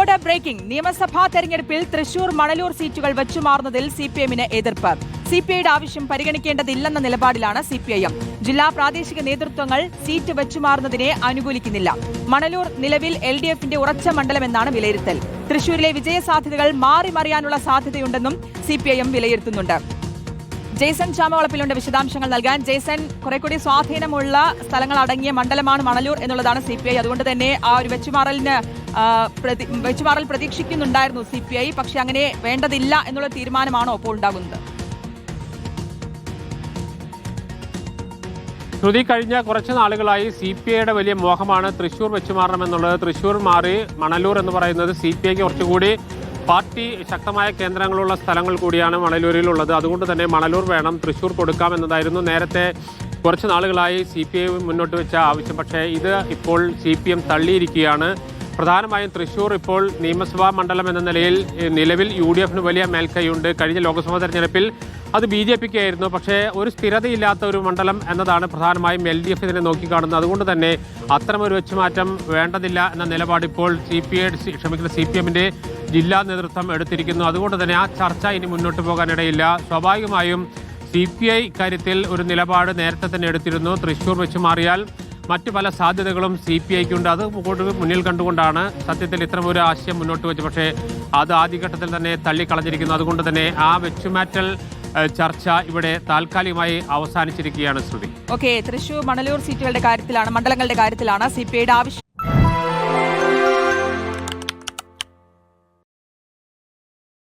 Kozhikode breaking. നിയമസഭാ തെരഞ്ഞെടുപ്പിൽ തൃശൂർ മണലൂർ സീറ്റുകൾ വെച്ചുമാറുന്നതിൽ സി പി എമ്മിന് എതിർപ്പ്. സി പി ഐയുടെ ആവശ്യം പരിഗണിക്കേണ്ടതില്ലെന്ന നിലപാടിലാണ് സി പി ഐ എം ജില്ലാ പ്രാദേശിക നേതൃത്വങ്ങൾ സീറ്റ് വെച്ചുമാറുന്നതിനെ അനുകൂലിക്കുന്നില്ല. മണലൂർ നിലവിൽ എൽ ഡി എഫിന്റെ ഉറച്ച മണ്ഡലമെന്നാണ് വിലയിരുത്തൽ. തൃശൂരിലെ വിജയസാധ്യതകൾ മാറി മറിയാനുള്ള സാധ്യതയുണ്ടെന്നും സി പി ഐ എം വിലയിരുത്തുന്നുണ്ട്. ജെയ്സൺ ചാമവളപ്പിലുണ്ട് വിശദാംശങ്ങൾ നൽകാൻ. ജെയ്സൺ കുറെ കൂടി സ്വാധീനമുള്ള സ്ഥലങ്ങൾ അടങ്ങിയ മണ്ഡലമാണ് മണലൂർ എന്നുള്ളതാണ് സി അതുകൊണ്ട് തന്നെ ആ ഒരു വെച്ചുമാറലിന് വെച്ചുമാറൽ പ്രതീക്ഷിക്കുന്നുണ്ടായിരുന്നു സി പി ഐ. പക്ഷെ അങ്ങനെ വേണ്ടതില്ല എന്നുള്ള തീരുമാനമാണോ അപ്പോൾ ഉണ്ടാകുന്നത്? ശ്രുതി കഴിഞ്ഞ കുറച്ച് നാളുകളായി സി പി ഐയുടെ വലിയ മോഹമാണ് തൃശ്ശൂർ വെച്ച് മാറണമെന്നുള്ളത് തൃശ്ശൂർ മാറി മണലൂർ എന്ന് പറയുന്നത് സി പി ഐക്ക് കുറച്ചുകൂടി പാർട്ടി ശക്തമായ കേന്ദ്രങ്ങളുള്ള സ്ഥലങ്ങൾ കൂടിയാണ് മണലൂരിലുള്ളത്. അതുകൊണ്ട് തന്നെ മണലൂർ വേണം തൃശ്ശൂർ കൊടുക്കാം എന്നതായിരുന്നു നേരത്തെ കുറച്ച് നാളുകളായി സി പി ഐ മുന്നോട്ട് വെച്ച ആവശ്യം. പക്ഷേ ഇത് ഇപ്പോൾ സി പി എം തള്ളിയിരിക്കുകയാണ്. പ്രധാനമായും തൃശൂർ ഇപ്പോൾ നിയമസഭാ മണ്ഡലം എന്ന നിലയിൽ നിലവിൽ യു ഡി എഫിന് വലിയ മേൽക്കൈയുണ്ട്. കഴിഞ്ഞ ലോക്സഭാ തെരഞ്ഞെടുപ്പിൽ അത് ബി ജെ പിക്ക് ആയിരുന്നു പക്ഷേ ഒരു സ്ഥിരതയില്ലാത്ത ഒരു മണ്ഡലം എന്നതാണ് പ്രധാനമായും എൽ ഡി എഫ് ഇതിനെ നോക്കിക്കാണുന്നത്. അതുകൊണ്ട് തന്നെ അത്തരമൊരു വെച്ചുമാറ്റം വേണ്ടതില്ല എന്ന നിലപാട് ഇപ്പോൾ സി പി ഐ ക്ഷമിക്കുന്ന സി പി എമ്മിന്റെ ജില്ലാ നേതൃത്വം എടുത്തിരിക്കുന്നു. അതുകൊണ്ട് തന്നെ ആ ചർച്ച ഇനി മുന്നോട്ട് പോകാനിടയില്ല. സ്വാഭാവികമായും സി പി ഐ ഇക്കാര്യത്തിൽ ഒരു നിലപാട് നേരത്തെ തന്നെ എടുത്തിരുന്നു. തൃശൂർ വെച്ച് മാറിയാൽ മറ്റു പല സാധ്യതകളും സി പി ഐക്കുണ്ട്. അത് മുന്നിൽ കണ്ടുകൊണ്ടാണ് സത്യത്തിൽ ഇത്തരമൊരു ആശയം മുന്നോട്ട് വെച്ച് പക്ഷേ അത് ആദ്യഘട്ടത്തിൽ തന്നെ തള്ളിക്കളഞ്ഞിരിക്കുന്നു. അതുകൊണ്ട് തന്നെ ആ വെച്ചുമാറ്റൽ ചർച്ച ഇവിടെ താൽക്കാലികമായി അവസാനിച്ചിരിക്കുകയാണ് ശ്രുതി. ഓക്കെ തൃശൂർ മണലൂർ സീറ്റുകളുടെ കാര്യത്തിലാണ് മണ്ഡലങ്ങളുടെ കാര്യത്തിലാണ് സി പി ഐയുടെ ആവശ്യം.